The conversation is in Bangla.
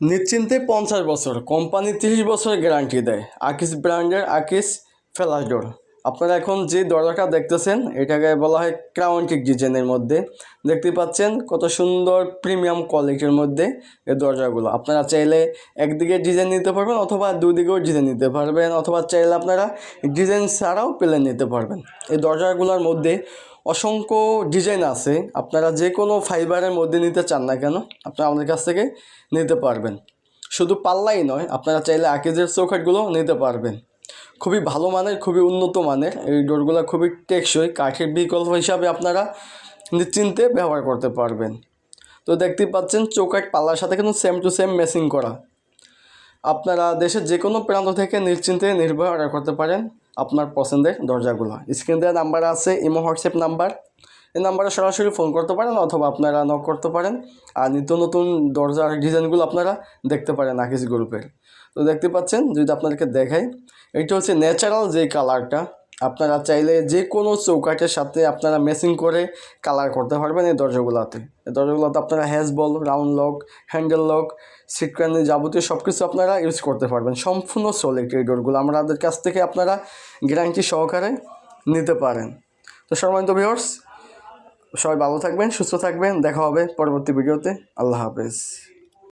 নিশ্চিন্তে পঞ্চাশ বছর, কোম্পানি তিরিশ বছরের গ্যারান্টি দেয়। আকিস ব্র্যান্ডের আকিস ফ্ল্যাশ ডোর আপনারা এখন যে দরজাটা দেখতেছেন, এটাকে বলা হয় ক্রাউন্টিক ডিজাইনের মধ্যে। দেখতে পাচ্ছেন কত সুন্দর প্রিমিয়াম কোয়ালিটির মধ্যে এই দরজাগুলো। আপনারা চাইলে একদিকে ডিজাইন নিতে পারবেন অথবা দুদিকেও ডিজাইন নিতে পারবেন, অথবা চাইলে আপনারা ডিজাইন ছাড়াও প্লেন নিতে পারবেন। এই দরজাগুলোর মধ্যে অসংখ্য ডিজাইন আছে। আপনারা যে কোনো ফাইবারের মধ্যে নিতে চান না কেন, আপনারা আমাদের কাছ থেকে নিতে পারবেন। শুধু পাল্লাই নয়, আপনারা চাইলে আকিজের চৌকাঠগুলো নিতে পারবেন। খুবই ভালো মানের, খুবই উন্নত মানের। এই ডোরগুলো খুবই টেকসই, কাঠের বিকল্প হিসাবে আপনারা নিশ্চিন্তে ব্যবহার করতে পারবেন। তো দেখতেই পাচ্ছেন, চৌকাঠ পাল্লার সাথে কিন্তু সেম টু সেম ম্যাচিং করা। আপনারা দেশের যে কোনো প্রান্ত থেকে নিশ্চিন্তে নির্ভয় অর্ডার করতে পারেন। আপনার পছন্দের দরজাগুলো। স্ক্রিন দেওয়া নাম্বার আছে ইমো হোয়াটসঅ্যাপ নাম্বার এই নাম্বারে সরাসরি ফোন করতে পারেন অথবা আপনারা নক করতে পারেন। আর নিত্য নতুন দরজার ডিজাইনগুলো আপনারা দেখতে পারেন আকিস গ্রুপের তো দেখতে পাচ্ছেন, যদি আপনাদেরকে দেখাই এটা হচ্ছে ন্যাচারাল যে কালারটা আপনারা চাইলে যে কোনো চৌকাঠের সাথে আপনারা মেসিং করে কালার করতে পারবেন এই দরজাগুলোতে। এই দরজাগুলোতে আপনারা has ball round lock handle lock সিটক্রানি যাবতীয় সব কিছু আপনারা ইউজ করতে পারবেন। সম্পূর্ণ সলিড এই ডোরগুলো আমাদের কাছ থেকে আপনারা গ্যারান্টি সহকারে নিতে পারেন। তো সম্মানিত ভিউয়ার্স সবাই ভালো থাকবেন, সুস্থ থাকবেন। দেখা হবে পরবর্তী ভিডিওতে আল্লাহ হাফেজ।